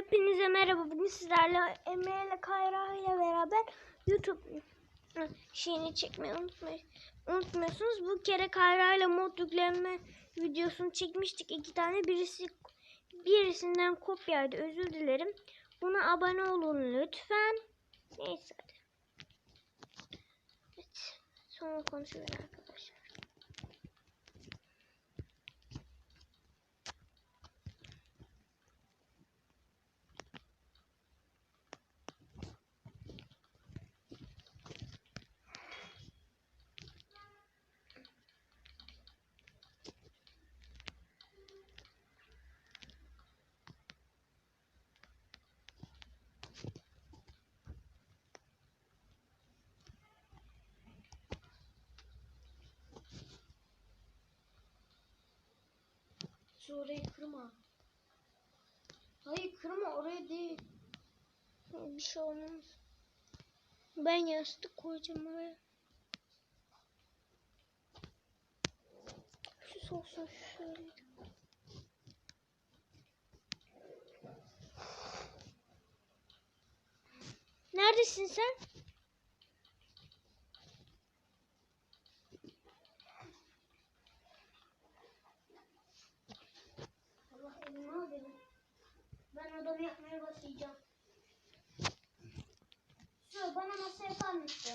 Hepinize merhaba. Bugün sizlerle Emre ile Kayra ile beraber YouTube şeyini çekmeyi unutmayın. Unutmuyorsunuz. Bu kere Kayra ile mod yükleme videosunu çekmiştik. iki tane. Birisi birisinden kopyaydı. Özür dilerim. Buna abone olun lütfen. Neyse hadi. Evet. Sonra konuşuruz arkadaşlar. Şu orayı kırma. Hayır kırma oraya değil. Bir şey olmaz. Ben yastık koyacağım oraya. Şu olsun şöyle. Neredesin sen? Allah elini al beni. Ben odamı yapmaya başlayacağım. Şu bana masa yapar mısın?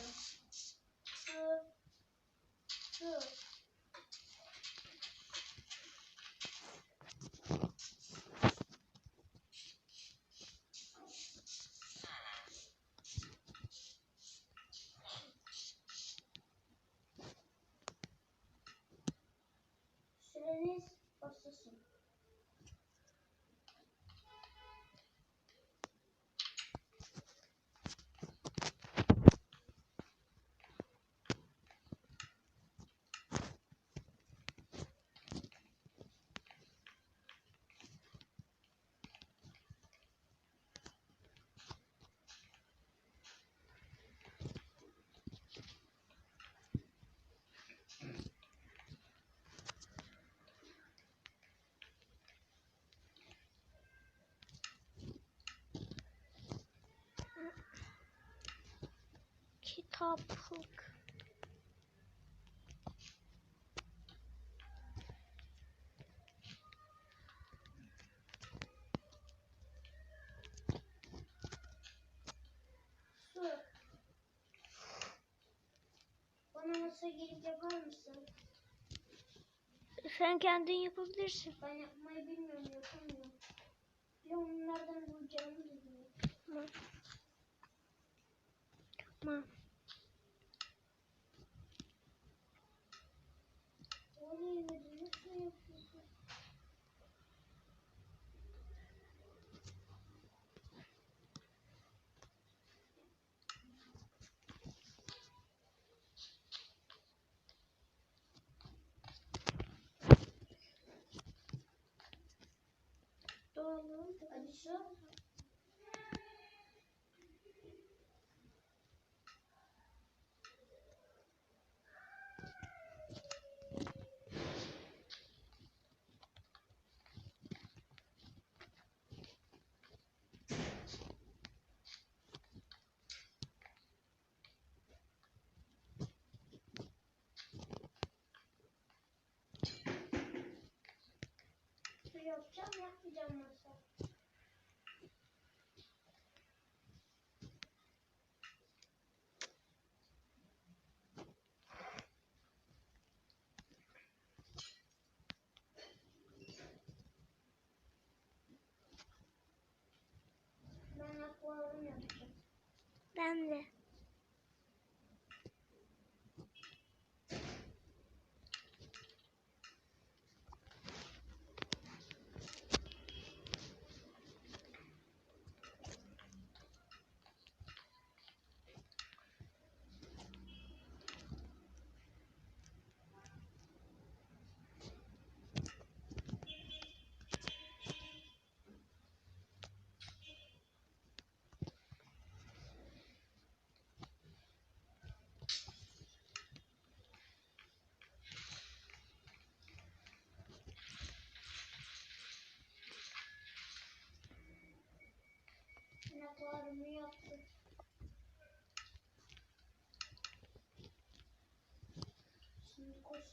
Kitaplık. Su. Bana masa gelip yapar mısın? Sen kendin yapabilirsin. Ben yapmayı bilmiyorum, yapamıyorum. Onu nereden bulacağımı bilmiyorum. Tamam. Tamam. Orayı verin, nasıl yapıyorsun? Doğru. Hadi şu. Şu yapmayacağım masa. Ben de.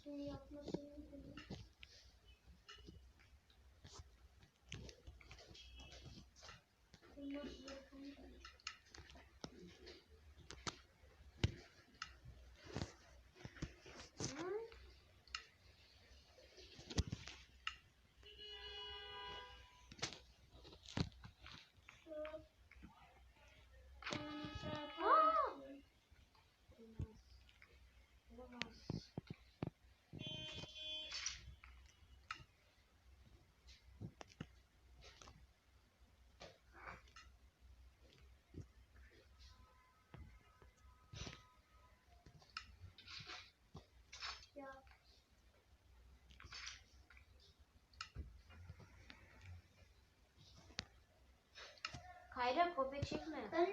Şimdi kostümü yapmasını bilmiyorum. Bu nasıl yapılır? Hı? Şu Aa! Ya Kayra kopya çekme. ben,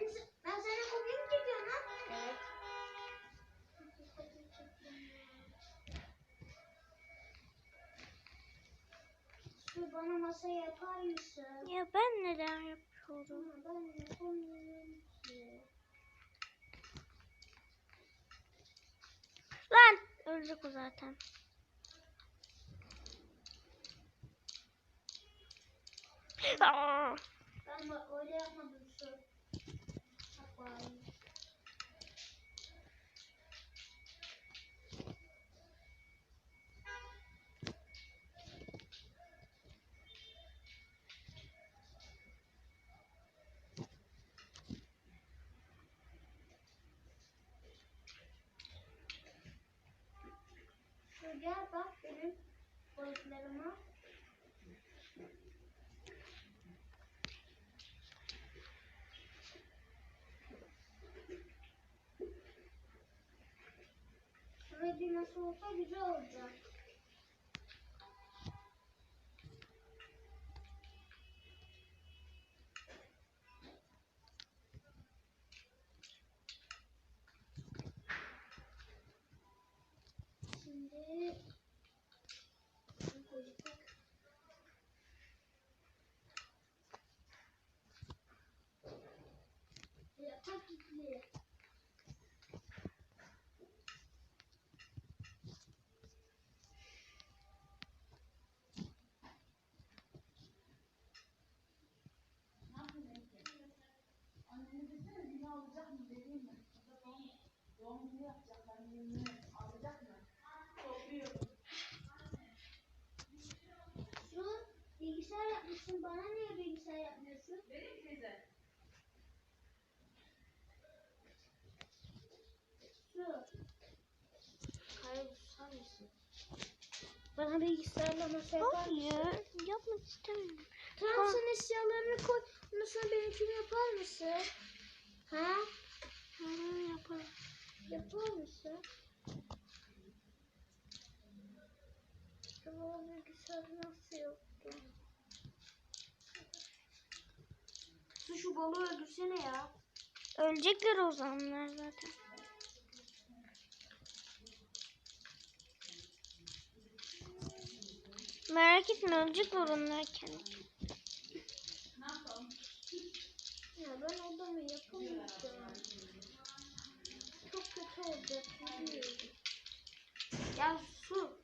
ben sana kopya mı çekiyorum lan? Evet. Şu bana masa yapar mısın? Ya ben neden yapıyorum? Ama ben yapamıyorum ki. Lan ölecek o zaten. Aa! Bak öyle yapmadım şu. Şu gel bak benim boyutlarıma. Nasıl olsa güzel olacak. Şimdi bunu koyacak. Yatak kilitli. Şu bilgisayar yapmışsın. Bana niye bilgisayar yapmıyorsun? Şu. Kayra susar mısın? Bana bilgisayarla masa yapar mısın? Hayır yapmak istemiyorum. Tamam sen eşyalarını koy. Mesela benimkini yapar mısın? Ha? Hı, yaparım. Yapar mısın? Ama bilgisayar nasıl yaptı? Su şu balığı öldürsene ya. Ölecekler o zamanlar zaten. Merak etme ölecekler onlar kendi. Ya ben odamı yapamayacağım. Çok kötü olacak. Ya su.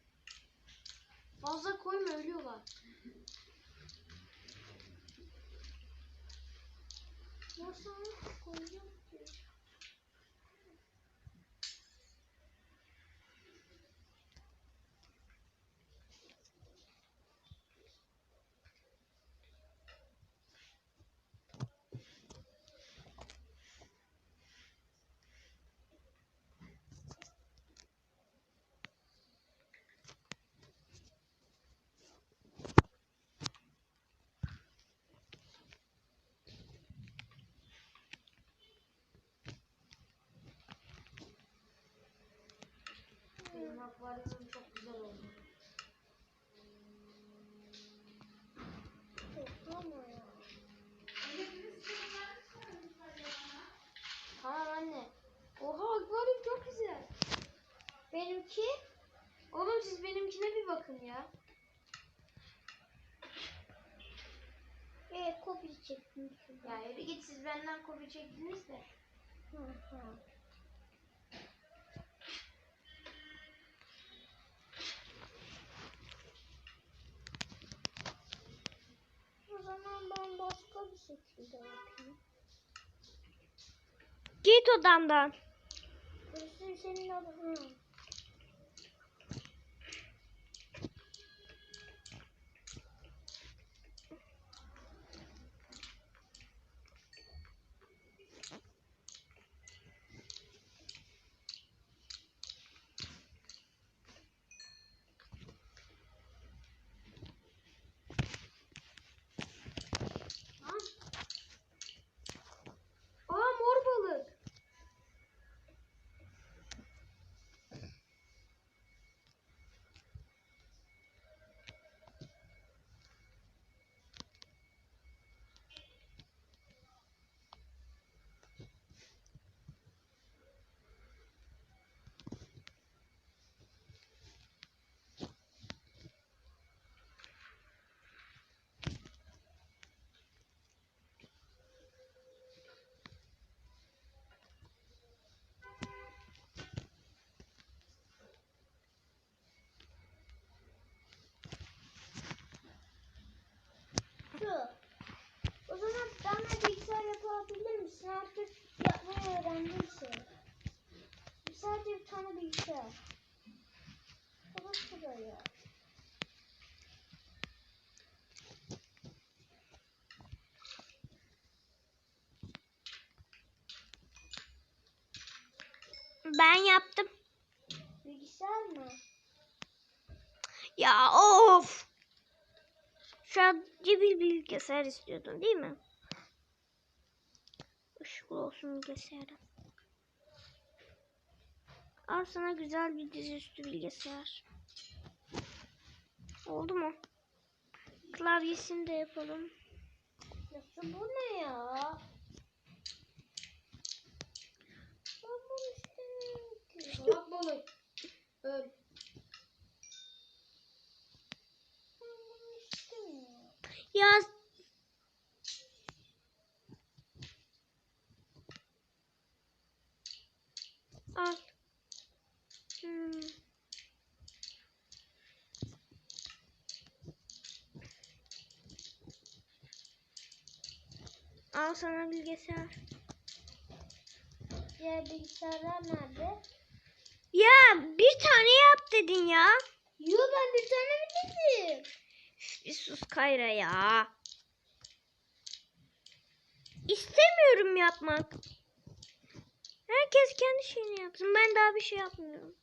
Fazla koyma ölüyorlar. Nasıl koyacağım ki? Benim akvaryumum çok güzel oldu. Tamam anne. Oha akvaryum çok güzel. Benimki Oğlum siz benimkine bir bakın ya. e, kopya çektim. Ya yürü git siz benden kopya çektiniz de. Hı hı. Git odamdan. Burası senin adın. Hı. Lan. Aa mor balık. Şu. O zaman benimle bilgisayar yapabilir misin? Artık yapmayı öğrendiyse. Sadece bir tane bilgisayar. Baba şuraya. Ben yaptım. Bilgisayar mı? Ya of. Sadece bir bilgisayar istiyordun değil mi? Işıklı olsun bilgisayarım. Al sana güzel bir dizüstü bilgisayar. Oldu mu? Klavyesini de yapalım. Nasıl bu ne ya? Ben bunu istemiyorum ki. Salak balık. Öl. Ben bunu istemiyorum. Ya al. Hmm. Al sana bilgisayar. Diğer bilgisayarlar nerede? Ya bir tane yap dedin ya. Yo ben bir tane mi dedim? Bir sus Kayra ya. İstemiyorum yapmak. Herkes kendi şeyini yapsın. Ben daha bir şey yapmıyorum.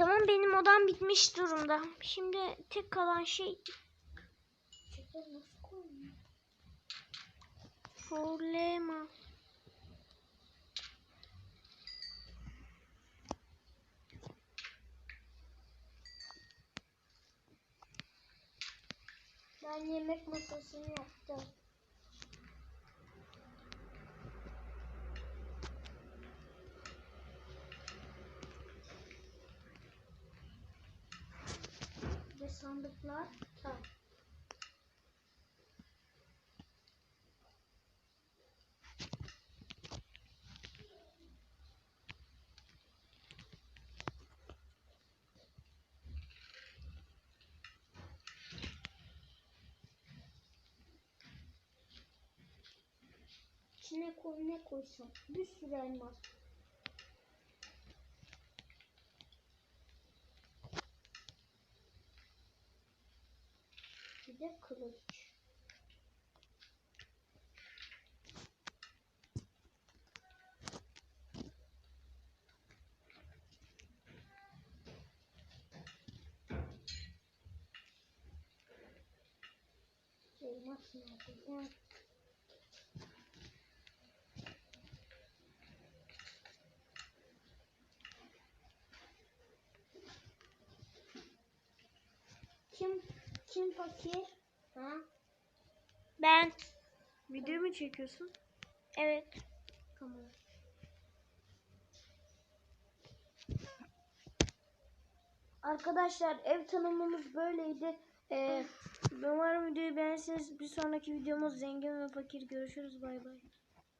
Tamam benim odam bitmiş durumda. Şimdi tek kalan şey? Problema. Ben yemek masasını yaptım. Sandıklar tam. İçine koy ne koysam? Bir sürü elmas. De kılıç. Elmas nerede? Kim kim fakir? Ha? Ben. Video mu çekiyorsun? Evet. Tamam. Arkadaşlar ev tanımımız böyleydi. Ee, umarım videoyu beğenirsiniz. Bir sonraki videomuz zengin ve fakir. Görüşürüz. Bay bay.